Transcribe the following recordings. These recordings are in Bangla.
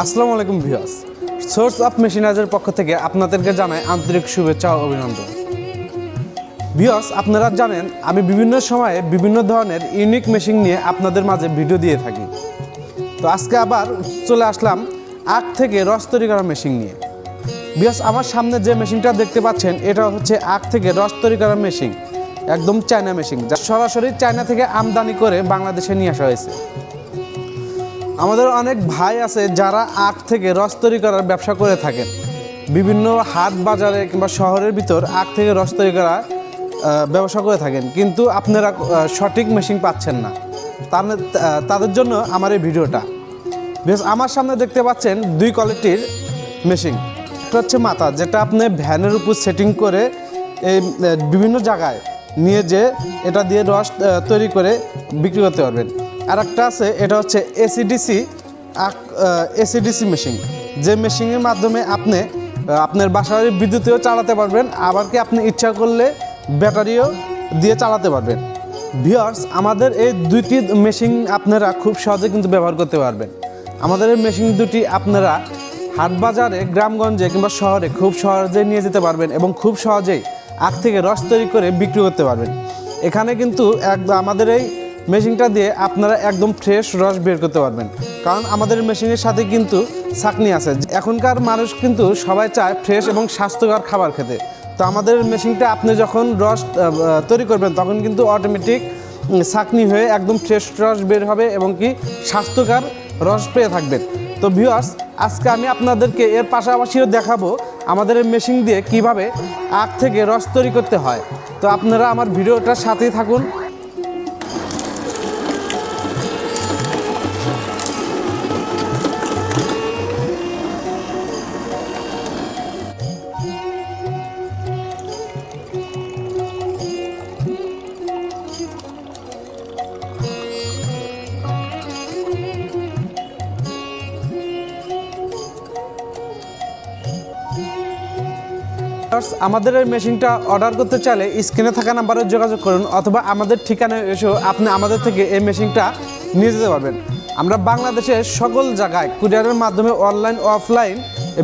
আসসালামু আলাইকুম ভিউয়ার্স। সোর্স অফ মেশিনাইজের পক্ষ থেকে আপনাদেরকে জানাই আন্তরিক শুভেচ্ছা ও অভিনন্দন। ভিউয়ার্স, আপনারা জানেন, আমি বিভিন্ন সময়ে বিভিন্ন ধরনের ইউনিক মেশিন নিয়ে আপনাদের মাঝে ভিডিও দিয়ে থাকি। তো আজকে আবার চলে আসলাম আখ থেকে রস তৈরি করা মেশিন নিয়ে। বিয়াস আমার সামনে যে মেশিনটা দেখতে পাচ্ছেন, এটা হচ্ছে আখ থেকে রস তৈরি করার মেশিন একদম চায়না মেশিন যা সরাসরি চায়না থেকে আমদানি করে বাংলাদেশে নিয়ে আসা হয়েছে। আমাদের অনেক ভাই আছে যারা আখ থেকে রস তৈরি করার ব্যবসা করে থাকেন। বিভিন্ন হাট বাজারে কিংবা শহরের ভিতর আখ থেকে রস তৈরি করা ব্যবসা করে থাকেন। কিন্তু আপনারা সঠিক মেশিন পাচ্ছেন না। তাদের জন্য আমার এই ভিডিওটা। বেশ আমার সামনে দেখতে পাচ্ছেন দুই কোয়ালিটির মেশিন একটা হচ্ছে মাথা, যেটা আপনি ভ্যানের উপর সেটিং করে এই বিভিন্ন জায়গায় নিয়ে যে এটা দিয়ে রস তৈরি করে বিক্রি করতে পারবেন। আর একটা আছে, এটা হচ্ছে এসিডিসি এসিডিসি মেশিন যে মেশিনের মাধ্যমে আপনি আপনার বাসার বিদ্যুতেও চালাতে পারবেন, আবার কি আপনি ইচ্ছা করলে ব্যাটারিও দিয়ে চালাতে পারবেন। ভিওর্স আমাদের এই দুইটি মেশিন আপনারা খুব সহজে কিন্তু ব্যবহার করতে পারবেন। আমাদের এই মেশিন দুটি আপনারা হাট বাজারে গ্রামগঞ্জে কিংবা শহরে খুব সহজে নিয়ে যেতে পারবেন এবং খুব সহজেই আখ থেকে রস তৈরি করে বিক্রি করতে পারবেন। এখানে কিন্তু একদম আমাদের এই মেশিনটা দিয়ে আপনারা একদম ফ্রেশ রস বের করতে পারবেন। কারণ আমাদের মেশিনের সাথে কিন্তু ছাকনি আছে। এখনকার মানুষ কিন্তু সবাই চায় ফ্রেশ এবং স্বাস্থ্যকর খাবার খেতে। তো আমাদের মেশিনটা আপনি যখন রস তৈরি করবেন, তখন কিন্তু অটোমেটিক ছাকনি হয়ে একদম ফ্রেশ রস বের হবে এবং কি স্বাস্থ্যকর রস পেয়ে থাকবেন। তো ভিউয়ার্স আজকে আমি আপনাদেরকে এর পাশাপাশিও দেখাবো আমাদের মেশিন দিয়ে কীভাবে আখ থেকে রস তৈরি করতে হয়। তো আপনারা আমার ভিডিওটার সাথেই থাকুন। আমাদের এই মেশিনটা অর্ডার করতে চাইলে স্ক্রিনে থাকা নাম্বারে যোগাযোগ করুন অথবা আমাদের ঠিকানায় এসেও আপনি আমাদের থেকে এই মেশিনটা নিয়ে যেতে পারবেন। আমরা বাংলাদেশের সকল জায়গায় কুরিয়ারের মাধ্যমে অনলাইন অফলাইন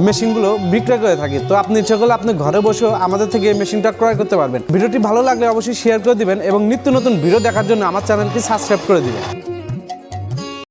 মেশিনগুলো বিক্রয় করে থাকি। তো আপনি ইচ্ছে করলে আপনি ঘরে বসেও আমাদের থেকে এই মেশিনটা ক্রয় করতে পারবেন। ভিডিওটি ভালো লাগলে অবশ্যই শেয়ার করে দিবেন এবং নিত্য নতুন ভিডিও দেখার জন্য আমার চ্যানেলটি সাবস্ক্রাইব করে দিবেন।